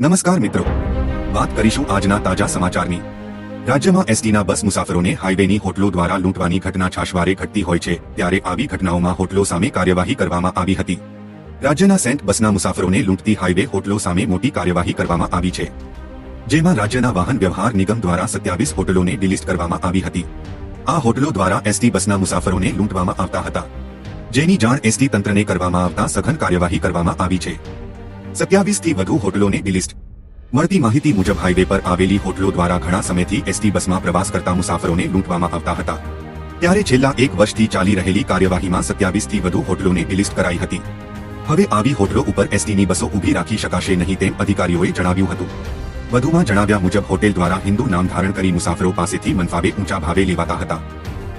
નમસ્કાર મિત્રો. વાત કરીશું આજના તાજા સમાચારની. રાજ્યમાં એસટીના બસ મુસાફરોને હાઈવેની હોટલો દ્વારા લૂંટવાની ઘટના છાશવારે ઘટતી હોય છે, ત્યારે આવી ઘટનાઓમાં હોટલો સામે કાર્યવાહી કરવામાં આવી હતી. રાજ્યના સેન્ટ બસના મુસાફરોને લૂંટતી હાઈવે હોટલો સામે મોટી કાર્યવાહી કરવામાં આવી છે. જેમાં રાજ્યના વાહન વ્યવહાર નિગમ દ્વારા સત્યાવીસ હોટલોને ડિલિસ્ટ કરવામાં આવી હતી. આ હોટલો દ્વારા એસટી બસના મુસાફરોને લૂંટવામાં આવતા હતા. જેની જાણ એસટી તંત્રને કરવામાં આવતા સઘન કાર્યવાહી કરવામાં આવી છે. સત્યાવીસથી વધુ હોટલોને ડિલિસ્ટ મળતી માહિતી મુજબ હાઈવે પર આવેલી હોટલો દ્વારા ઘણા સમયથી એસટી બસમાં પ્રવાસ કરતા મુસાફરોને લૂંટવામાં આવતા હતા. ત્યારે છેલ્લા એક વર્ષથી ચાલી રહેલી કાર્યવાહીમાં સત્યાવીસથી વધુ હોટલોને ડિલિસ્ટ કરાઈ હતી. હવે આવી હોટલો ઉપર એસટીની બસો ઊભી રાખી શકાશે નહીં તેમ અધિકારીઓએ જણાવ્યું હતું. વધુમાં જણાવ્યા મુજબ હોટેલ દ્વારા હિન્દુ નામ ધારણ કરી મુસાફરો પાસેથી મનફાવે ઊંચા ભાવે લેવાતા હતા.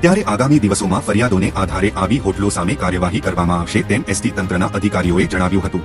ત્યારે આગામી દિવસોમાં ફરિયાદોને આધારે આવી હોટલો સામે કાર્યવાહી કરવામાં આવશે તેમ એસટી તંત્રના અધિકારીઓએ જણાવ્યું હતું.